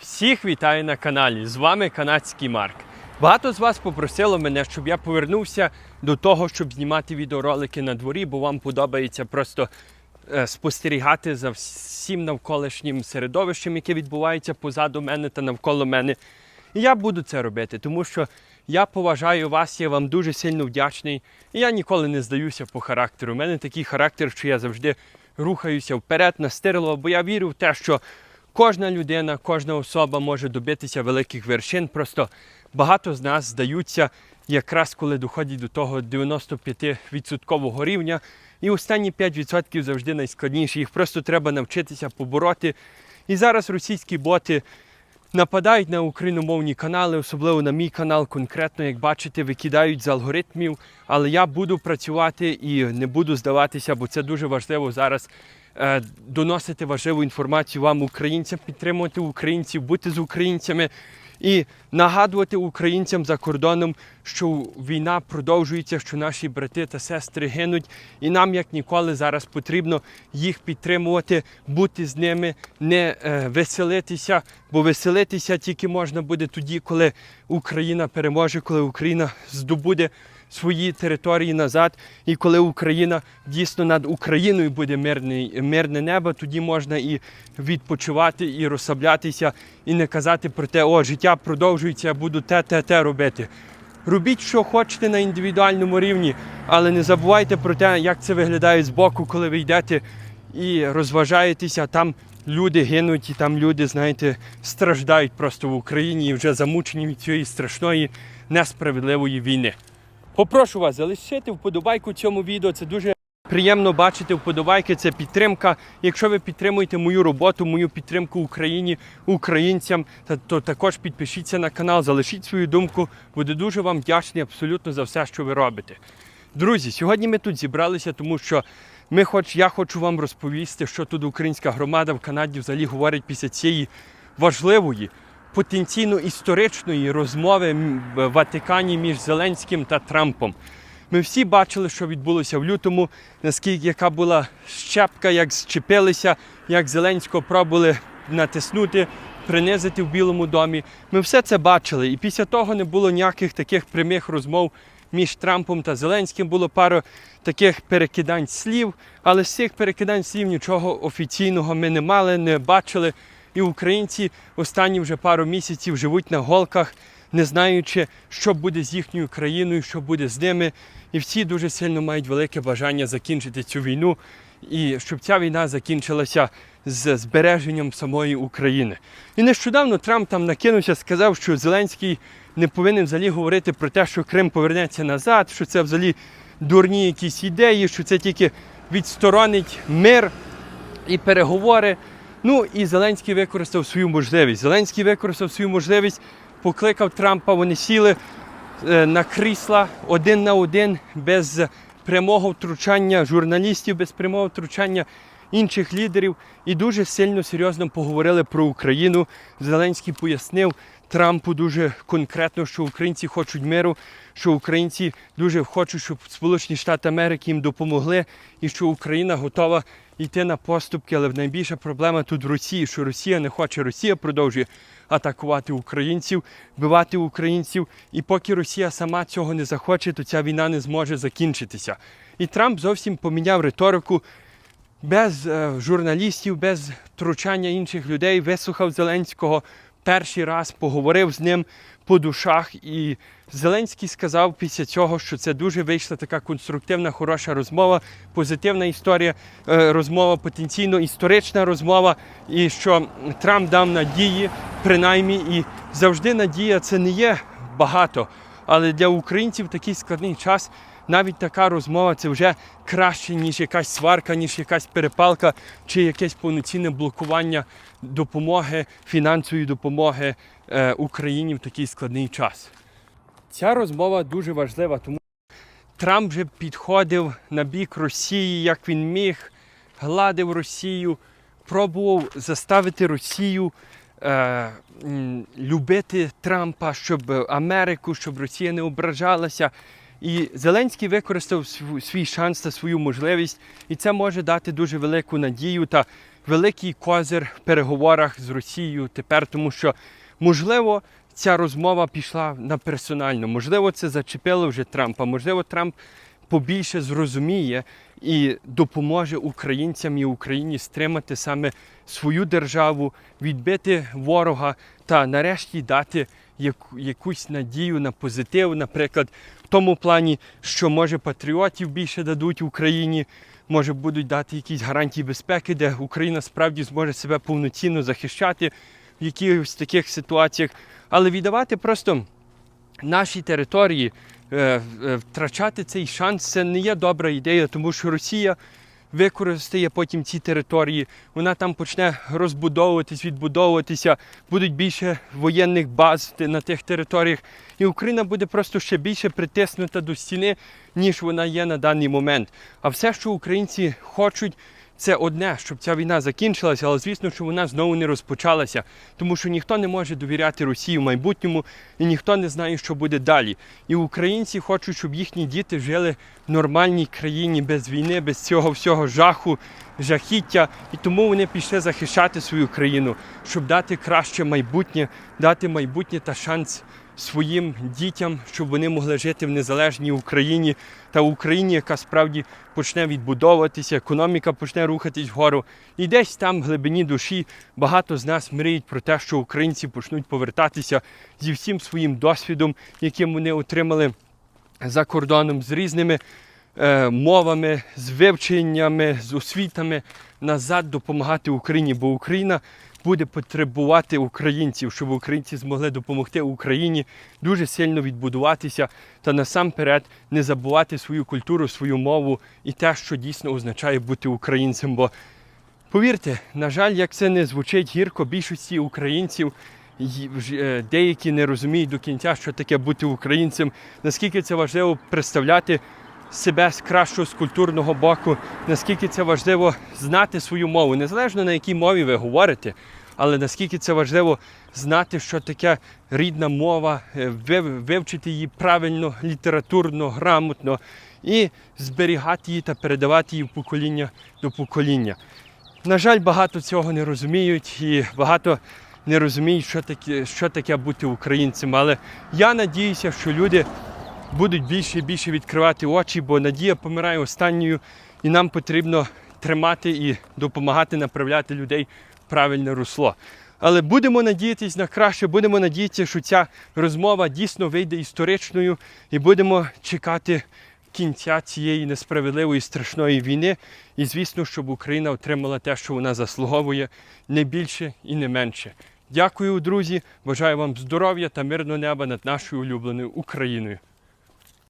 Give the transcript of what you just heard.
Всіх вітаю на каналі. З вами канадський Марк. Багато з вас попросило мене, щоб я повернувся до того, щоб знімати відеоролики на дворі, бо вам подобається просто е, спостерігати за всім навколишнім середовищем, яке відбувається позаду мене та навколо мене. І я буду це робити, тому що я поважаю вас, я вам дуже сильно вдячний. І я ніколи не здаюся по характеру. У мене такий характер, що я завжди рухаюся вперед, настирло, бо я вірю в те, що кожна людина, кожна особа може добитися великих вершин. Просто багато з нас здаються, якраз коли доходять до того 95% рівня. І останні 5% завжди найскладніші. Їх просто треба навчитися побороти. І зараз російські боти нападають на україномовні канали, особливо на мій канал, конкретно, як бачите, викидають з алгоритмів. Але я буду працювати і не буду здаватися, бо це дуже важливо зараз доносити важливу інформацію вам, українцям, підтримувати українців, бути з українцями і нагадувати українцям за кордоном, що війна продовжується, що наші брати та сестри гинуть, і нам як ніколи зараз потрібно їх підтримувати, бути з ними, не е, веселитися, бо веселитися тільки можна буде тоді, коли Україна переможе, коли Україна здобуде свої території назад, і коли Україна дійсно над Україною буде мирний, мирне небо, тоді можна і відпочивати, і розслаблятися, і не казати про те, о, життя продовжується, я буду те, те, те робити. Робіть, що хочете на індивідуальному рівні, але не забувайте про те, як це виглядає збоку, коли ви йдете і розважаєтеся. Там люди гинуть, і там люди, знаєте, страждають просто в Україні і вже замучені від цієї страшної несправедливої війни. Попрошу вас залишити вподобайку цьому відео. Це дуже приємно бачити вподобайки. Це підтримка. Якщо ви підтримуєте мою роботу, мою підтримку Україні, українцям, то також підпишіться на канал, залишіть свою думку. Буду дуже вам вдячний абсолютно за все, що ви робите. Друзі, сьогодні ми тут зібралися, тому що ми хоч я хочу вам розповісти, що тут українська громада в Канаді взагалі говорить після цієї важливої, потенційно історичної розмови в Ватикані між Зеленським та Трампом. Ми всі бачили, що відбулося в лютому, наскільки яка була щепка, як зчепилися, як Зеленського пробували натиснути, принизити в Білому домі. Ми все це бачили. І після того не було ніяких таких прямих розмов між Трампом та Зеленським. Було пару таких перекидань слів, але з цих перекидань слів нічого офіційного ми не мали, не бачили. І українці останні вже пару місяців живуть на голках, не знаючи, що буде з їхньою країною, що буде з ними. І всі дуже сильно мають велике бажання закінчити цю війну і щоб ця війна закінчилася з збереженням самої України. І нещодавно Трамп там накинувся, сказав, що Зеленський не повинен взагалі говорити про те, що Крим повернеться назад, що це взагалі дурні якісь ідеї, що це тільки відсторонить мир і переговори. Ну і Зеленський використав свою можливість. Зеленський використав свою можливість, покликав Трампа, вони сіли е, на крісла один на один, без прямого втручання журналістів, без прямого втручання інших лідерів. І дуже сильно серйозно поговорили про Україну. Зеленський пояснив Трампу дуже конкретно, що українці хочуть миру, що українці дуже хочуть, щоб Сполучені Штати Америки їм допомогли, і що Україна готова йти на поступки. Але найбільша проблема тут в Росії, що Росія не хоче, Росія продовжує атакувати українців, вбивати українців. І поки Росія сама цього не захоче, то ця війна не зможе закінчитися. І Трамп зовсім поміняв риторику. Без е, журналістів, без втручання інших людей вислухав Зеленського перший раз, поговорив з ним по душах. І Зеленський сказав після цього, що це дуже вийшла така конструктивна, хороша розмова, позитивна історія, е, розмова, потенційно історична розмова, і що Трамп дав надії, принаймні, і завжди надія це не є багато. Але для українців такий складний час. Навіть така розмова це вже краще, ніж якась сварка, ніж якась перепалка чи якесь повноцінне блокування допомоги, фінансової допомоги е, Україні в такий складний час. Ця розмова дуже важлива, тому Трамп вже підходив на бік Росії, як він міг, гладив Росію, пробував заставити Росію е, любити Трампа, щоб Америку, щоб Росія не ображалася. І Зеленський використав свій шанс та свою можливість, і це може дати дуже велику надію та великий козир в переговорах з Росією тепер, тому що можливо. Ця розмова пішла на персонально. Можливо, це зачепило вже Трампа. Можливо, Трамп побільше зрозуміє і допоможе українцям і Україні стримати саме свою державу, відбити ворога та нарешті дати якусь надію на позитив, наприклад, в тому плані, що може патріотів більше дадуть Україні, може будуть дати якісь гарантії безпеки, де Україна справді зможе себе повноцінно захищати в якихось таких ситуаціях, але віддавати просто наші території, е, е, втрачати цей шанс це не є добра ідея, тому що Росія використає потім ці території, вона там почне розбудовуватись, відбудовуватися, будуть більше воєнних баз на тих територіях, і Україна буде просто ще більше притиснута до стіни, ніж вона є на даний момент. А все, що українці хочуть, це одне, щоб ця війна закінчилася, але звісно, що вона знову не розпочалася, тому що ніхто не може довіряти Росії в майбутньому і ніхто не знає, що буде далі. І українці хочуть, щоб їхні діти жили в нормальній країні без війни, без цього всього жаху, жахіття. І тому вони пішли захищати свою країну, щоб дати краще майбутнє, дати майбутнє та шанс своїм дітям, щоб вони могли жити в незалежній Україні та Україні, яка справді почне відбудовуватися, економіка почне рухатись вгору. І десь там, в глибині душі, багато з нас мріють про те, що українці почнуть повертатися зі всім своїм досвідом, яким вони отримали за кордоном, з різними е, мовами, з вивченнями, з освітами назад допомагати Україні, бо Україна буде потребувати українців, щоб українці змогли допомогти Україні дуже сильно відбудуватися та насамперед не забувати свою культуру, свою мову і те, що дійсно означає бути українцем. Бо повірте, на жаль, як це не звучить гірко, більшості українців. е, Деякі не розуміють до кінця, що таке бути українцем, наскільки це важливо представляти себе з кращого з культурного боку, наскільки це важливо знати свою мову, незалежно на якій мові ви говорите, але наскільки це важливо знати, що таке рідна мова, е, вивчити її правильно, літературно, грамотно і зберігати її та передавати її в покоління до покоління. На жаль, багато цього не розуміють і багато не розуміють, що таке, що таке бути українцем. Але я надіюся, що люди будуть більше і більше відкривати очі, бо надія помирає останньою, і нам потрібно тримати і допомагати направляти людей в правильне русло. Але будемо надіятися на краще, будемо надіятися, що ця розмова дійсно вийде історичною, і будемо чекати кінця цієї несправедливої страшної війни. І звісно, щоб Україна отримала те, що вона заслуговує, не більше і не менше. Дякую, друзі. Бажаю вам здоров'я та мирного неба над нашою улюбленою Україною.